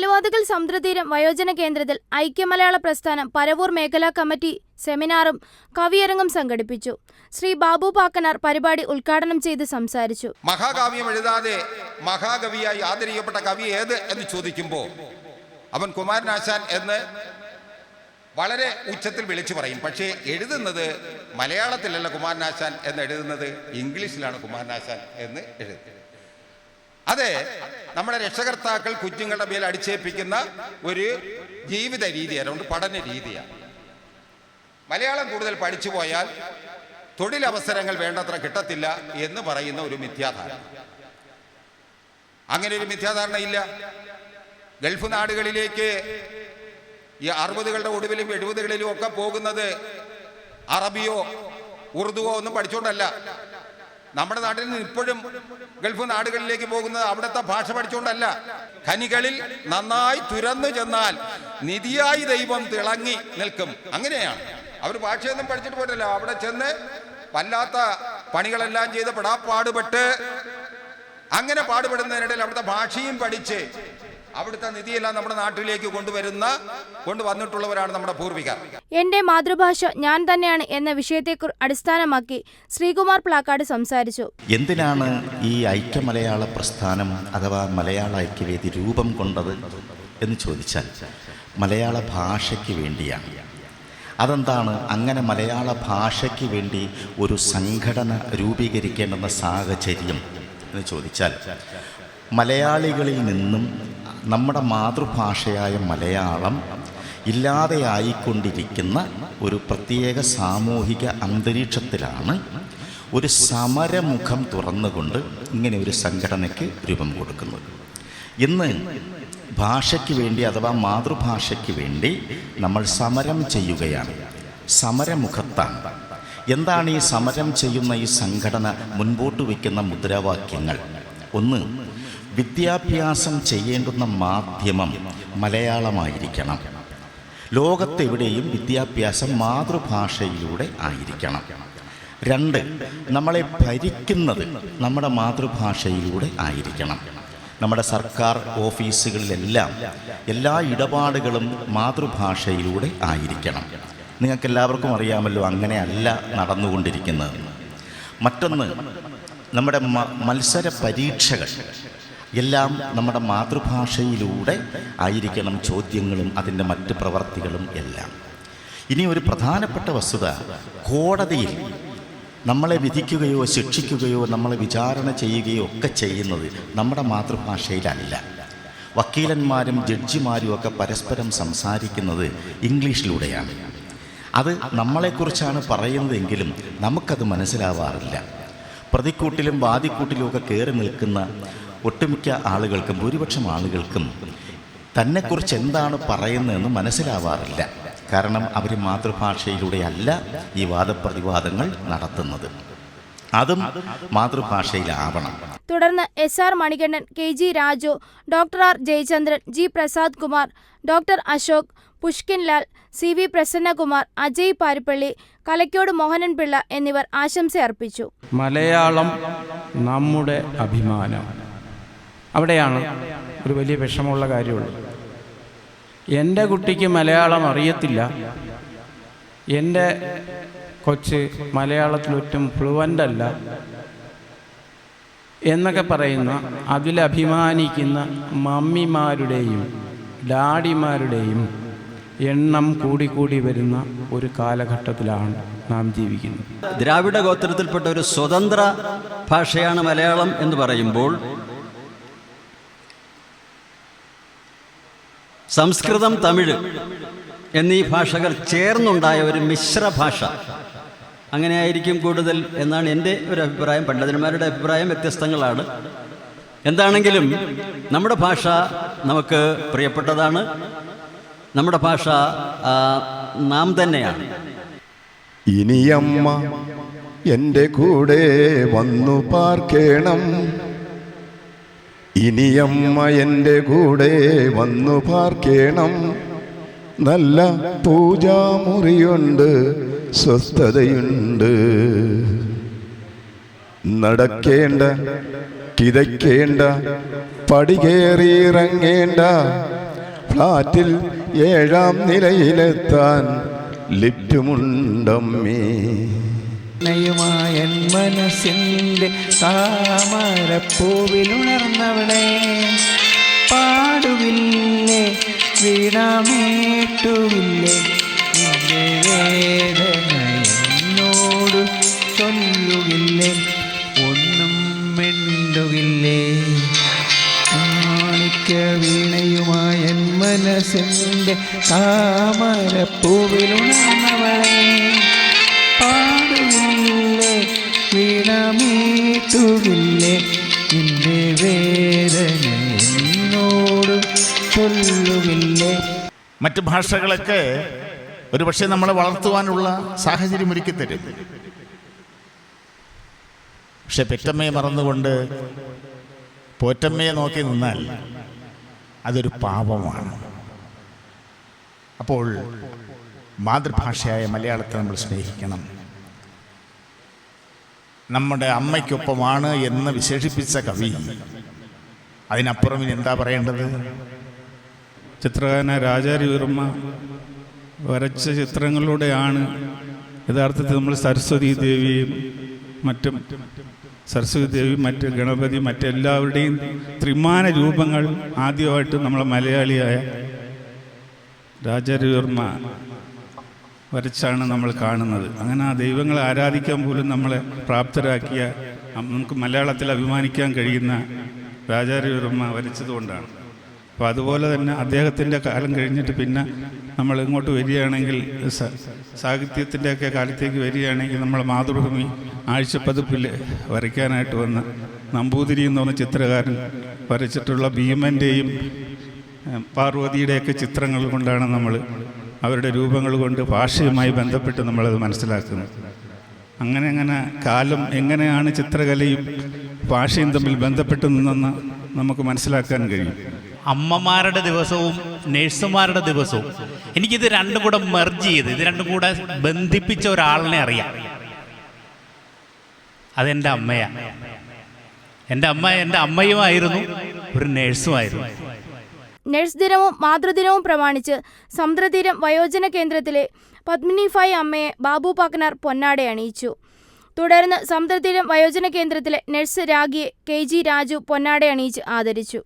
ആലുവാതുകൽ സമുദ്രതീരം വയോജന കേന്ദ്രത്തിൽ ഐക്യമലയാള പ്രസ്ഥാനം പരവൂർ മേഖലാ കമ്മിറ്റി സെമിനാറും കവിയരങ്ങും സംഘടിപ്പിച്ചു. ശ്രീ ബാബു പാക്കനാർ പരിപാടി ഉദ്ഘാടനം ചെയ്ത് സംസാരിച്ചു. മഹാകാവ്യം എഴുതാതെ മഹാകവിയായി ആദരിക്കപ്പെട്ട കവി ഏത് എന്ന് ചോദിക്കുമ്പോൾ അവൻ കുമാരനാശാൻ എന്ന് വളരെ ഉച്ചത്തിൽ വിളിച്ചു പറയും. പക്ഷേ എഴുതുന്നത് മലയാളത്തിലല്ല കുമാരനാശാൻ എന്ന് എഴുതുന്നത് ഇംഗ്ലീഷിലാണ് കുമാരനാശാൻ എന്ന് എഴുതുന്നത്. അതെ നമ്മുടെ രക്ഷകർത്താക്കൾ കുഞ്ഞുങ്ങളുടെ മേൽ അടിച്ചേൽപ്പിക്കുന്ന ഒരു ജീവിത രീതിയാണ് പഠന രീതിയാണ്. മലയാളം കൂടുതൽ പഠിച്ചു പോയാൽ തൊഴിലവസരങ്ങൾ വേണ്ടത്ര കിട്ടത്തില്ല എന്ന് പറയുന്ന ഒരു മിഥ്യാധാരണ. അങ്ങനെ ഒരു മിഥ്യാധാരണ ഇല്ല. ഗൾഫ് നാടുകളിലേക്ക് ഈ അറുപതുകളുടെ ഒടുവിലും എഴുപതുകളിലും ഒക്കെ പോകുന്നത് അറബിയോ ഉറുദുവോ ഒന്നും പഠിച്ചുകൊണ്ടല്ല നമ്മുടെ നാട്ടിൽ നിന്ന് ഇപ്പോഴും ഗൾഫ് നാടുകളിലേക്ക് പോകുന്നത് അവിടുത്തെ ഭാഷ പഠിച്ചുകൊണ്ടല്ല. ഖനികളിൽ നന്നായി തുരന്നു ചെന്നാൽ നിധിയായി ദൈവം തിളങ്ങി നിൽക്കും. അങ്ങനെയാണ്. അവർ ഭാഷയൊന്നും പഠിച്ചിട്ട് പോയിട്ടല്ല. അവിടെ ചെന്ന് വല്ലാത്ത പണികളെല്ലാം ചെയ്ത് പെടാ പാടുപെട്ട് അങ്ങനെ പാടുപെടുന്നതിനിടയിൽ അവിടുത്തെ ഭാഷയും പഠിച്ച് അവിടുത്തെ നിധിയെല്ലാം നമ്മുടെ നാട്ടിലേക്ക് കൊണ്ടുവരുന്ന കൊണ്ടുവന്നിട്ടുള്ളവരാണ് നമ്മുടെ പൂർവികർ. എന്റെ മാതൃഭാഷ ഞാൻ തന്നെയാണ് എന്ന വിഷയത്തെ അടിസ്ഥാനമാക്കി ശ്രീകുമാർ പ്ലാക്കാട് സംസാരിച്ചു. എന്തിനാണ് ഈ ഐക്യമലയാള പ്രസ്ഥാനം അഥവാ മലയാള ഐക്യവേദി രൂപം കൊണ്ടത് എന്ന് ചോദിച്ചാൽ മലയാള ഭാഷയ്ക്ക് വേണ്ടിയാണ്. അതെന്താണ്? അങ്ങനെ മലയാള ഭാഷയ്ക്ക് വേണ്ടി ഒരു സംഘടന രൂപീകരിക്കേണ്ടെന്ന സാഹചര്യം എന്ന് ചോദിച്ചാൽ മലയാളികളിൽ നിന്നും നമ്മുടെ മാതൃഭാഷയായ മലയാളം ഇല്ലാതെയായിക്കൊണ്ടിരിക്കുന്ന ഒരു പ്രത്യേക സാമൂഹിക അന്തരീക്ഷത്തിലാണ് ഒരു സമരമുഖം തുറന്നുകൊണ്ട് ഇങ്ങനെ ഒരു സംഘടനയ്ക്ക് രൂപം കൊടുക്കുന്നത്. ഇന്ന് ഭാഷയ്ക്ക് വേണ്ടി അഥവാ മാതൃഭാഷയ്ക്ക് വേണ്ടി നമ്മൾ സമരം ചെയ്യുകയാണ്. സമരമുഖത്താണ്. എന്താണ് ഈ സമരം ചെയ്യുന്ന ഈ സംഘടന മുൻപോട്ട് വയ്ക്കുന്ന മുദ്രാവാക്യങ്ങൾ? ഒന്ന് വിദ്യാഭ്യാസം ചെയ്യേണ്ടുന്ന മാധ്യമം മലയാളമായിരിക്കണം. ലോകത്തെവിടെയും വിദ്യാഭ്യാസം മാതൃഭാഷയിലൂടെ ആയിരിക്കണം. രണ്ട് നമ്മളെ ഭരിക്കുന്നത് നമ്മുടെ മാതൃഭാഷയിലൂടെ ആയിരിക്കണം. നമ്മുടെ സർക്കാർ ഓഫീസുകളിലെല്ലാം എല്ലാ ഇടപാടുകളും മാതൃഭാഷയിലൂടെ ആയിരിക്കണം. നിങ്ങൾക്ക് എല്ലാവർക്കും അറിയാമല്ലോ അങ്ങനെയല്ല നടന്നുകൊണ്ടിരിക്കുന്നത്. മറ്റൊന്ന് നമ്മുടെ മത്സര പരീക്ഷകൾ. എല്ലാം നമ്മുടെ മാതൃഭാഷയിലൂടെ ആയിരിക്കണം ചോദ്യങ്ങളും അതിന്റെ മറ്റ് പ്രവർത്തികളും എല്ലാം. ഇനി ഒരു പ്രധാനപ്പെട്ട വസ്തുത കോടതിയിൽ നമ്മളെ വിധിക്കുകയോ ശിക്ഷിക്കുകയോ നമ്മളെ വിചാരണ ചെയ്യുകയോ ഒക്കെ ചെയ്യുന്നത് നമ്മുടെ മാതൃഭാഷയിലല്ല. വക്കീലന്മാരും ജഡ്ജിമാരും ഒക്കെ പരസ്പരം സംസാരിക്കുന്നത് ഇംഗ്ലീഷിലൂടെയാണ്. അത് നമ്മളെക്കുറിച്ചാണ് പറയുന്നതെങ്കിലും നമുക്കത് മനസ്സിലാവാറില്ല. പ്രതിക്കൂട്ടിലും വാദിക്കൂട്ടിലും ഒക്കെ കയറി നിൽക്കുന്ന ഒട്ടുമിക്ക ആളുകൾക്കും ഭൂരിപക്ഷം ആളുകൾക്കും തന്നെക്കുറിച്ച് എന്താണ് പറയുന്നതെന്ന് മനസ്സിലാവാറില്ല. കാരണം അവർ മാതൃഭാഷയിലൂടെയല്ല ഈ വാദപ്രതിവാദങ്ങൾ നടത്തുന്നത്. അതും മാതൃഭാഷയിലാവണം. തുടർന്ന് S R Manikandan K G Raju doctor R Jayachandran G Prasad Kumar doctor Ashok Pushkinlal C V Prasannakumar Ajay Parippally Kalakkode Mohanan Pillai എന്നിവർ ആശംസ അർപ്പിച്ചു മലയാളം നമ്മുടെ അഭിമാനം. അവിടെയാണ് ഒരു വലിയ വിഷമമുള്ള കാര്യമുള്ളത്. എന്റെ കുട്ടിക്ക് മലയാളം അറിയത്തില്ല. എന്റെ കൊച്ച് മലയാളത്തിലൊറ്റും ഫ്ലുവന്റ് അല്ല എന്നൊക്കെ പറയുന്ന അതിലഭിമാനിക്കുന്ന മമ്മിമാരുടെയും ഡാഡിമാരുടെയും എണ്ണം കൂടിക്കൂടി വരുന്ന ഒരു കാലഘട്ടത്തിലാണ് നാം ജീവിക്കുന്നത്. ദ്രാവിഡ ഗോത്രത്തിൽപ്പെട്ട ഒരു സ്വതന്ത്ര ഭാഷയാണ് മലയാളം എന്ന് പറയുമ്പോൾ സംസ്കൃതം തമിഴ് എന്നീ ഭാഷകൾ ചേർന്നുണ്ടായ ഒരു മിശ്ര ഭാഷ. അങ്ങനെയായിരിക്കും കൂടുതൽ എന്നാണ് എന്റെ ഒരു അഭിപ്രായം. പണ്ഡിതന്മാരുടെ അഭിപ്രായം വ്യത്യസ്തങ്ങളാണ്. എന്താണെങ്കിലും നമ്മുടെ ഭാഷ നമുക്ക് പ്രിയപ്പെട്ടതാണ്. നമ്മുടെ ഭാഷ നാം തന്നെയാണ്. ഇനിയമ്മ എന്റെ കൂടെ വന്നു പാർക്കേണം. ഇനിയമ്മ എന്റെ കൂടെ വന്നു പാർക്കേണം. നല്ല പൂജാമുറിയുണ്ട് സ്വസ്ഥതയുണ്ട്. നടക്കേണ്ട കിതയ്ക്കേണ്ട പടികേറിയിറങ്ങേണ്ട ഫ്ലാറ്റിൽ ഏഴാം നിലയിലെത്താൻ ലിഫ്റ്റുമുണ്ടമ്മേ. നയുമായ മനസ്സിന്റെ താമരപ്പൂവിലുണർന്നവളെ പാടുവില്ലേ വീണാമേട്ടുവില്ലേ നിന്റെ വേദന എന്നോട് ചൊല്ലുകില്ലേ ഒന്നും മിണ്ടുകില്ലേ വീണയുമായൻ മനസ്സിന്റെ താമരപ്പൂവിലുണർന്നവളെ വീണമീട്ടുകില്ലേ എന്റെ വേദന എന്നോട് ചൊല്ലുകില്ലേ മറ്റു ഭാഷകളൊക്കെ ഒരുപക്ഷെ നമ്മളെ വളർത്തുവാനുള്ള സാഹചര്യം ഒരുക്കി തരും. പക്ഷെ പെറ്റമ്മയെ മറന്നുകൊണ്ട് പോറ്റമ്മയെ നോക്കി നിന്നാൽ അതൊരു പാപമാണ്. അപ്പോൾ മാതൃഭാഷയായ മലയാളത്തെ നമ്മൾ സ്നേഹിക്കണം. നമ്മുടെ അമ്മയ്ക്കൊപ്പമാണ് എന്ന് വിശേഷിപ്പിച്ച കവി. അതിനപ്പുറം ഇനി എന്താ പറയേണ്ടത്? ചിത്രകാരന രാജാരവിവർമ്മ വരച്ച ചിത്രങ്ങളിലൂടെയാണ് യഥാർത്ഥത്തിൽ നമ്മൾ സരസ്വതി ദേവിയും മറ്റും സരസ്വതി ദേവി മറ്റ് ഗണപതി മറ്റെല്ലാവരുടെയും ത്രിമാന രൂപങ്ങൾ ആദ്യമായിട്ട് നമ്മളെ മലയാളിയായ രാജാരവിവർമ്മ വരച്ചാണ് നമ്മൾ കാണുന്നത്. അങ്ങനെ ആ ദൈവങ്ങളെ ആരാധിക്കാൻ പോലും നമ്മളെ പ്രാപ്തരാക്കിയ നമുക്ക് മലയാളത്തിൽ അഭിമാനിക്കാൻ കഴിയുന്ന രാജാരവിവർമ്മ വരച്ചതുകൊണ്ടാണ് അപ്പോൾ അതുപോലെ തന്നെ അദ്ദേഹത്തിന്റെ കാലം കഴിഞ്ഞിട്ട് പിന്നെ നമ്മൾ ഇങ്ങോട്ട് വരികയാണെങ്കിൽ സാഹിത്യത്തിന്റെയൊക്കെ കാലത്തേക്ക് വരികയാണെങ്കിൽ നമ്മൾ മാതൃഭൂമി ആഴ്ചപ്പതിപ്പിൽ വരയ്ക്കാനായിട്ട് വന്ന നമ്പൂതിരി എന്ന് പറഞ്ഞ ചിത്രകാരൻ വരച്ചിട്ടുള്ള ഭീമന്റെയും പാർവതിയുടെയൊക്കെ ചിത്രങ്ങൾ കൊണ്ടാണ് നമ്മൾ അവരുടെ രൂപങ്ങൾ കൊണ്ട് ഭാഷയുമായി ബന്ധപ്പെട്ട് നമ്മളത് മനസ്സിലാക്കുന്നു. അങ്ങനെ അങ്ങനെ കാലം എങ്ങനെയാണ് ചിത്രകലയും ഭാഷയും തമ്മിൽ ബന്ധപ്പെട്ട് നിന്നെന്ന് നമുക്ക് മനസ്സിലാക്കാൻ കഴിയും. അമ്മമാരുടെ ദിവസവും നേഴ്സുമാരുടെ ദിവസവും എനിക്കിത് രണ്ടും കൂടെ മെർജ് ചെയ്ത് ഇത് രണ്ടും കൂടെ ബന്ധിപ്പിച്ച ഒരാളിനെ അറിയാം. അതെന്റെ അമ്മയാണ് എന്റെ അമ്മ എന്റെ അമ്മയുമായിരുന്നു ഒരു നേഴ്സുമായിരുന്നു. നഴ്സ് ദിനവും മാതൃദിനവും പ്രമാണിച്ച് സമുദ്രതീരം വയോജന കേന്ദ്രത്തിലെ പത്മിനിഫായി അമ്മയെ ബാബു പാക്കനാർ പൊന്നാടെ അണിയിച്ചു. തുടർന്ന് സമുദ്രതീരം വയോജന കേന്ദ്രത്തിലെ നഴ്സ് രാഗിയെ കെ ജി രാജു പൊന്നാടെ അണിയിച്ച് ആദരിച്ചു.